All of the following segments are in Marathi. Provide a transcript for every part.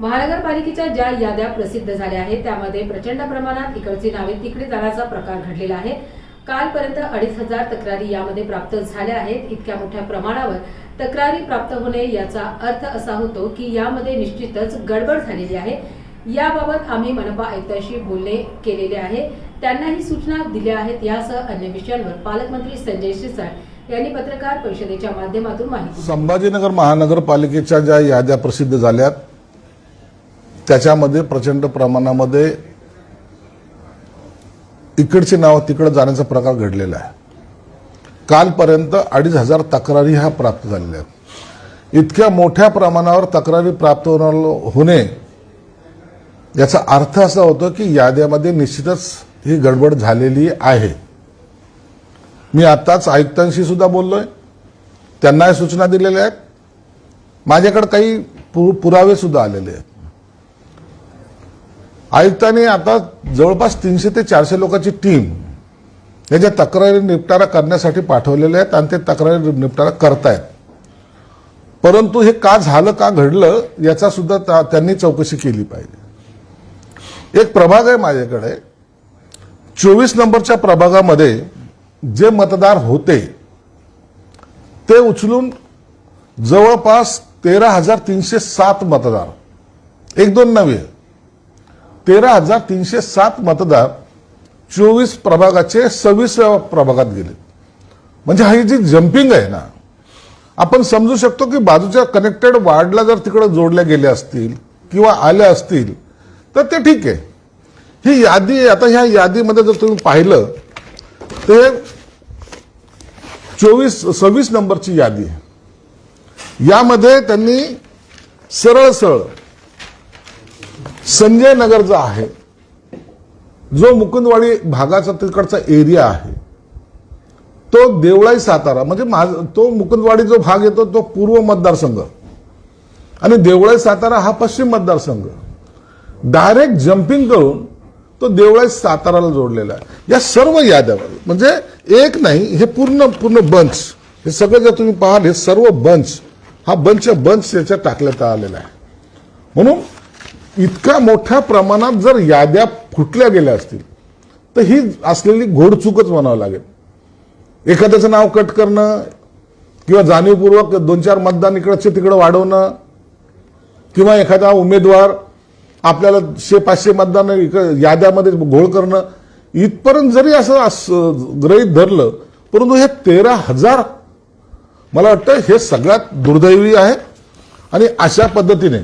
महानगरपालिकेच्या ज्या याद्या प्रसिद्ध झाल्या आहेत त्यामध्ये प्रचंड प्रमाणात इकडची नावे तिकडे जाण्याचा प्रकार घडलेला आहे. कालपर्यंत अडीच हजार तक्रारी यामध्ये प्राप्त झाल्या आहेत. इतक्या मोठ्या प्रमाणावर तक्रारी प्राप्त होणे याचा अर्थ असा होतो की यामध्ये निश्चितच गडबड झालेली आहे. याबाबत आम्ही मनपा आयुक्तांशी बोलणे केलेले आहे. त्यांनाही सूचना दिल्या आहेत. यासह अन्य विषयांवर पालकमंत्री संजय शिरसाट यांनी पत्रकार परिषदेच्या माध्यमातून माहिती संभाजीनगर महानगरपालिकेच्या ज्या याद्या प्रसिद्ध झाल्यात त्याच्यामध्ये प्रचंड प्रमाणामध्ये इकडची नाव तिकडे जाण्याचा प्रकार घडलेला आहे. कालपर्यंत अडीच हजार तक्रारी ह्या प्राप्त झालेल्या आहेत. इतक्या मोठ्या प्रमाणावर तक्रारी प्राप्त होणार होणे याचा अर्थ असा होतो की याद्यामध्ये निश्चितच ही गडबड झालेली आहे. मी आत्ताच आयुक्तांशी सुद्धा बोललोय. त्यांनाही सूचना दिलेल्या आहेत. माझ्याकडे काही पु- पुरावे सुद्धा आलेले आहेत. आयुक्तांनी आता जवळपास तीनशे ते चारशे लोकांची टीम याच्या तक्रारी निपटारा करण्यासाठी पाठवलेले आहेत आणि ते तक्रारी निपटारा करतायत. परंतु हे का झालं का घडलं याचा सुद्धा त्या- त्यांनी चौकशी केली पाहिजे. एक प्रभाग आहे माझ्याकडे. चोवीस नंबरच्या प्रभागामध्ये जे मतदार होते ते उचलून जवळपास तेरा हजार तीनशे सात मतदार एक दोन नव्हे तेरा हजार तीनशे सात मतदार चोवीस प्रभागाचे सव्वीस प्रभागात गेले. म्हणजे ही जी जम्पिंग आहे ना आपण समजू शकतो की बाजूच्या कनेक्टेड वार्डला जर तिकडे जोडल्या गेल्या असतील किंवा आल्या असतील तर ते ठीक आहे. ही यादी आता ह्या यादीमध्ये जर तुम्ही पाहिलं ते चोवीस सव्वीस नंबरची यादी आहे. यामध्ये त्यांनी सरळ सरळ संजय नगर जो आहे. जो मुकुंदवाडी भागाचा तिकडचा एरिया आहे. तो देवळाई सातारा म्हणजे माझ तो मुकुंदवाडी जो भाग येतो तो पूर्व मतदारसंघ. आणि देवळाई सातारा हा पश्चिम मतदारसंघ. डायरेक्ट जम्पिंग करून तो देवळाई साताराला जोडलेला आहे. या सर्व याद्या म्हणजे एक नाही हे पूर्ण पूर्ण बंच हे सगळं जर तुम्ही पाहाल हे सर्व बंच हा बंच बंच याच्यात टाकण्यात आलेला आहे. म्हणून इतक्या मोठ्या प्रमाणात जर याद्या फुटल्या गेल्या असतील तर ही असलेली घोडचूकच म्हणावं लागेल. एखाद्याचं नाव कट करणं किंवा जाणीवपूर्वक दोन चार मतदान इकडचे तिकडं वाढवणं किंवा एखादा उमेदवार आपल्याला शे पाचशे मतदान याद्यामध्ये घोळ करणं इथपर्यंत जरी असं ग्रहित धरलं परंतु हे तेरा हजार मला वाटतं हे सगळ्यात दुर्दैवी आहे आणि अशा पद्धतीने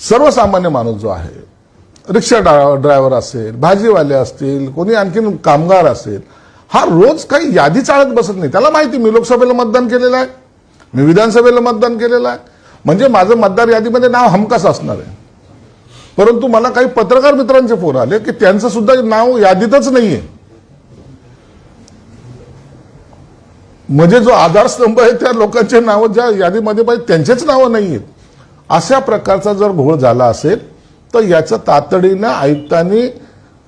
सर्वसामान्य माणूस जो आहे रिक्षा ड्रायव्हर असेल भाजीवाले असतील कोणी आणखीन कामगार असेल हा रोज काही यादी चाळत बसत नाही. त्याला माहिती मी लोकसभेला मतदान केलेलं आहे मी विधानसभेला मतदान केलेलं आहे. म्हणजे माझं मतदार यादीमध्ये नाव हमखास असणार आहे. परंतु मला काही पत्रकार मित्रांचे फोन आले की त्यांचं सुद्धा नाव यादीतच नाहीये. म्हणजे जो आधारस्तंभ आहे त्या लोकांचे नावं ज्या यादीमध्ये पाहिजे त्यांचेच नावं नाही आहेत अशा प्रकारचा जर घोळ झाला असेल तर याचं तातडीनं आयुक्तांनी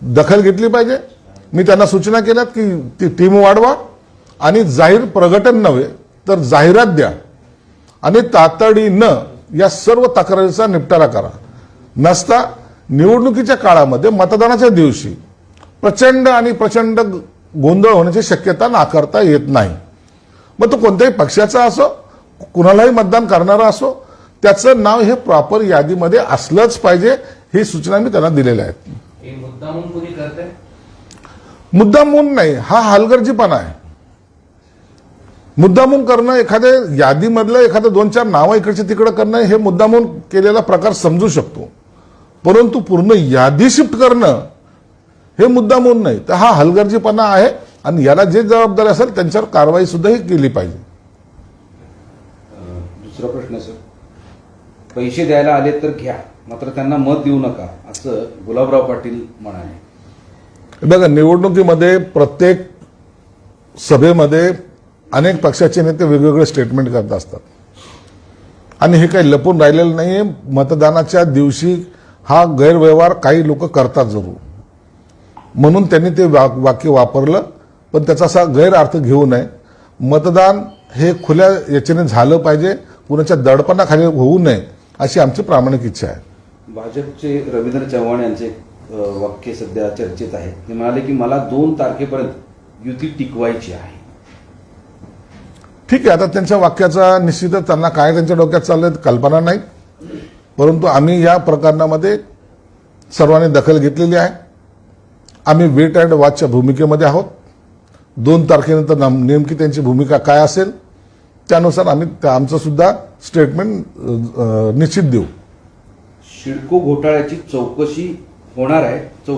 दखल घेतली पाहिजे. मी त्यांना सूचना केल्यात की ती टीम वाढवा आणि जाहीर प्रगटन नव्हे तर जाहिरात द्या. आणि तातडीनं या सर्व तक्रारीचा निपटारा करा. नसता निवडणुकीच्या काळामध्ये मतदानाच्या दिवशी प्रचंड आणि प्रचंड गोंधळ होण्याची शक्यता नाकारता येत नाही. मग तो कोणत्याही पक्षाचा असो कुणालाही मतदान करणारा असो त्याचं नाव हे प्रॉपर यादीमध्ये असलंच पाहिजे. ही सूचना मी त्यांना दिलेल्या आहेत. हे मुद्दा म्हणून नाही हा हलगर्जीपणा आहे. मुद्दामून करणं एखाद्या यादीमधलं एखादं दोन चार नावं इकडचे तिकडं करणं हे मुद्दामून केलेला प्रकार समजू शकतो. परंतु पूर्ण यादी शिफ्ट करणं हे मुद्दामून नाही. तर हा हलगर्जीपणा आहे आणि याला जे जबाबदारी असेल त्यांच्यावर कारवाई सुद्धा ही केली पाहिजे. दुसरा प्रश्न सर. पैसे द्यायला आले तर घ्या. मात्र त्यांना मत देऊ नका असं गुलाबराव पाटील म्हणाले. बघा निवडणुकीमध्ये प्रत्येक सभेमध्ये अनेक पक्षाचे नेते वेगवेगळे स्टेटमेंट करत असतात. आणि हे काही लपून राहिलेलं नाहीये. मतदानाच्या दिवशी हा गैरव्यवहार काही लोक करतात जरूर. म्हणून त्यांनी ते वा- वाक्य वापरलं पण त्याचा असा गैरअर्थ घेऊ नये. मतदान हे खुल्या याच्याने झालं पाहिजे. कुणाच्या दडपणाखाली होऊ नये. अशी आमची प्रामाणिक इच्छा आहे. भाजपचे रवींद्र चव्हाण यांचे वाक्य सध्या चर्चेत आहे. ते म्हणाले की मला दोन तारखेपर्यंत युती टिकवायची आहे. ठीक आहे आता त्यांच्या वाक्याचा निश्चितच त्यांना काय त्यांच्या डोक्यात चाललंय कल्पना नाही. परंतु आम्ही या प्रकरणामध्ये सर्वांनी दखल घेतलेली आहे. आम्ही वेट अँड वॉचच्या भूमिकेमध्ये आहोत. दोन तारखेनंतर नम- नेमकी त्यांची भूमिका काय असेल त्यानुसार आम्ही त्या- आमचं सुद्धा स्टेटमेंट uh, uh, निश्चित देऊ. शिडको घोटाळ्याची चौकशी होणार आहे.